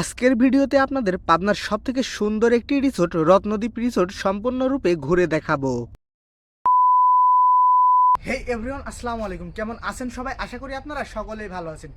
আজকের ভিডিওতে আপনাদের পাবনার সবথেকে সুন্দর একটি রিসোর্ট রত্নদ্বীপ রিসোর্ট সম্পূর্ণরূপে ঘুরে দেখাবো। হে এভরিওয়ান আসসালামু আলাইকুম। কেমন আছেন সবাই? আশা করি আপনারা সকলেই ভালো আছেন।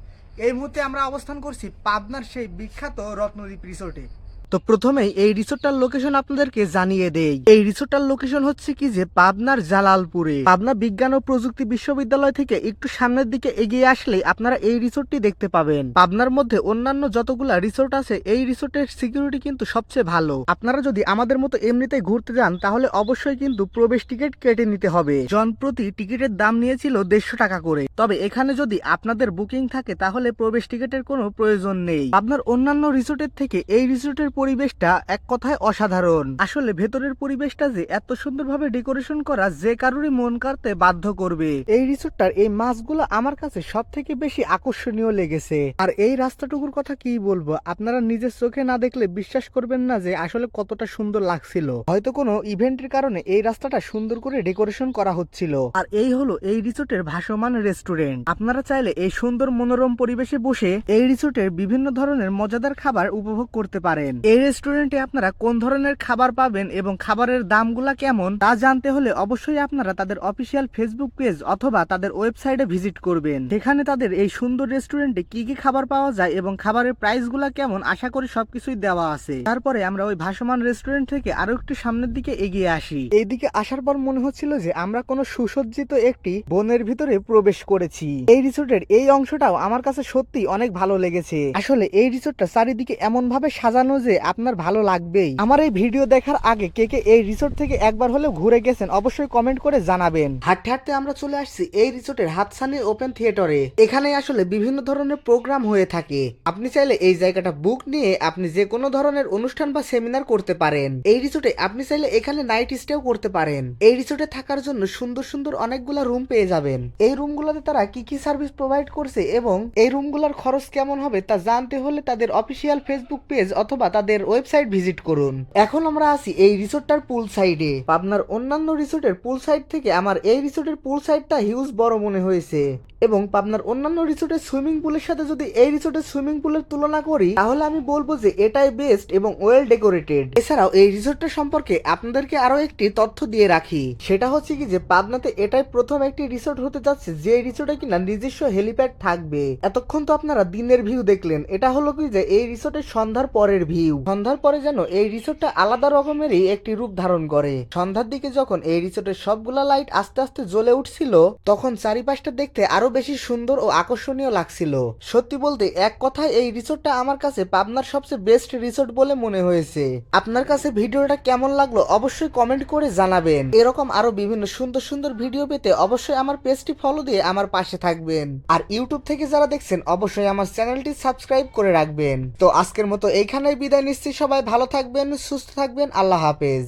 এই মুহূর্তে আমরা অবস্থান করছি পাবনার সেই বিখ্যাত রত্নদ্বীপ রিসোর্টে তো প্রথমেই এই রিসোর্টটার লোকেশন আপনাদেরকে জানিয়ে দেই। এই রিসোর্টটার লোকেশন হচ্ছে কি যে পাবনার জালালপুরে। পাবনা বিজ্ঞান ও প্রযুক্তি বিশ্ববিদ্যালয় থেকে একটু সামনের দিকে এগিয়ে আসলে আপনারা এই রিসোর্টটি দেখতে পাবেন। পাবনার মধ্যে অন্যান্য যতগুলা রিসোর্ট আছে, এই রিসোর্টের সিকিউরিটি কিন্তু সবচেয়ে ভালো। আপনারা যদি আমাদের মতো এমনিতে ঘুরতে যান, তাহলে অবশ্যই কিন্তু প্রবেশ টিকিট কেটে নিতে হবে। জন প্রতি টিকিটের দাম নিয়েছিল দেড়শো টাকা করে। তবে এখানে যদি আপনাদের বুকিং থাকে, তাহলে প্রবেশ টিকিটের কোনো প্রয়োজন নেই। আপনার অন্যান্য রিসোর্টের থেকে এই রিসোর্টের পরিবেশটা এক কথায় অসাধারণ। আসলে ভেতরের পরিবেশটা যে এত সুন্দরভাবে ডেকোরেশন করা যে কারোরই মন কাড়তে বাধ্য করবে। এই রিসোর্টটার এই মাছগুলো আমার কাছে সব থেকে বেশি আকর্ষণীয় লেগেছে। আর এই রাস্তাটুকুর কথা কি বলব? আপনারা নিজের চোখে না দেখলে বিশ্বাস করবেন না যে আসলে কতটা সুন্দর লাগছিল। হয়তো কোনো ইভেন্টের কারণে এই রাস্তাটা সুন্দর করে ডেকোরেশন করা হচ্ছিল। আর এই হলো এই রিসোর্টের ভাসমান রেস্টুরেন্ট। আপনারা চাইলে এই সুন্দর মনোরম পরিবেশে বসে এই রিসোর্টের বিভিন্ন ধরনের মজাদার খাবার উপভোগ করতে পারেন। এই রেস্টুরেন্টে আপনারা কোন ধরনের খাবার পাবেন এবং খাবারের দামগুলা কেমন তা জানতে হলে অবশ্যই আপনারা তাদের অফিসিয়াল ফেসবুক পেজ অথবা তাদের ওয়েবসাইটে ভিজিট করবেন। সেখানে তাদের এই সুন্দর রেস্টুরেন্টে কি কি খাবার পাওয়া যায় এবং খাবারের প্রাইসগুলা কেমন আশা করি সবকিছুই দেওয়া আছে। তারপরে আমরা ওই ভাসমান রেস্টুরেন্ট থেকে আরও একটু সামনের দিকে এগিয়ে আসি। এইদিকে আসার পর মনে হচ্ছিল যে আমরা কোনো সুসজ্জিত একটি বনের ভিতরে প্রবেশ করেছি। এই রিসোর্টের এই অংশটাও আমার কাছে সত্যি অনেক ভালো লেগেছে। আসলে এই রিসোর্টটা চারিদিকে এমন ভাবে সাজানো যে আপনার ভালো লাগবেই। আমার এই ভিডিও দেখার আগে কে কে এই রিসোর্ট থেকে একবার হলেও ঘুরে গেছেন অবশ্যই কমেন্ট করে জানাবেন। হাঁটতে হাঁটতে আমরা চলে আসছি এই রিসোর্টের হাতসানি ওপেন থিয়েটারে এখানে আসলে বিভিন্ন ধরনের প্রোগ্রাম হয়ে থাকে। আপনি চাইলে এই জায়গাটা বুক নিয়ে আপনি যে কোনো ধরনের অনুষ্ঠান বা সেমিনার করতে পারেন। এই রিসোর্টে আপনি চাইলে এখানে নাইট স্টেও করতে পারেন। এই রিসোর্টে থাকার জন্য সুন্দর সুন্দর অনেকগুলো রুম পেয়ে যাবেন। এই রুমগুলোতে তারা কি কি সার্ভিস প্রোভাইড করছে এবং এই রুমগুলোর খরচ কেমন হবে তা জানতে হলে তাদের অফিসিয়াল ফেসবুক পেজ অথবা তাদের ওয়েবসাইট ভিজিট করুন। এখন আমরা আসি এই রিসোর্টটার পুল সাইডে। পাবনার অন্যান্য রিসোর্টের পুল সাইড থেকে আমার এই রিসোর্টের পুল সাইডটা হিউজ বড় মনে হয়েছে। এবং পাবনার অন্যান্য রিসোর্টের সুইমিং পুলের সাথে যদি এই রিসোর্টের সুইমিং পুলের তুলনা করি, তাহলে আমি বলব যে এটাই বেস্ট এবং ওয়েল ডেকোরেটেড এছাড়াও এই রিসোর্টটা সম্পর্কে আপনাদেরকে আরও একটি তথ্য দিয়ে রাখি। সেটা হচ্ছে কি যে পাবনাতে এটাই প্রথম একটি রিসোর্ট হতে যাচ্ছে, যে রিসোর্টে কিনা নিজস্ব হেলিপ্যাড থাকবে। এতক্ষণ তো আপনারা দিনের ভিউ দেখলেন। এটা হলো কি যে এই রিসোর্টের সন্ধ্যার পরের ভিউ সন্ধ্যার পরে যেন এই রিসোর্টটা আলাদা রকমেরই একটি রূপ ধারণ করে। সন্ধ্যার দিকে যখন এই রিসোর্টের সবগুলা লাইট আস্তে আস্তে জ্বলে উঠছিল, তখন চারিপাশটা দেখতে আরও বেশি সুন্দর ও আকর্ষণীয় লাগছিল। সত্যি বলতে, এক কথায় এই রিসোর্টটা আমার কাছে পাবনার সবচেয়ে বেস্ট রিসোর্ট বলে মনে হয়েছে। আপনার কাছে ভিডিওটা কেমন লাগল অবশ্যই কমেন্ট করে জানাবেন। এরকম আরও বিভিন্ন সুন্দর সুন্দর ভিডিও পেতে অবশ্যই আমার পেজটি ফলো দিয়ে আমার পাশে থাকবেন। আর ইউটিউব থেকে যারা দেখছেন, অবশ্যই আমার চ্যানেলটি সাবস্ক্রাইব করে রাখবেন। তো আজকের মতো এইখানেই বিদায় নিচ্ছি। সবাই ভালো থাকবেন, সুস্থ থাকবেন। আল্লাহ হাফেজ।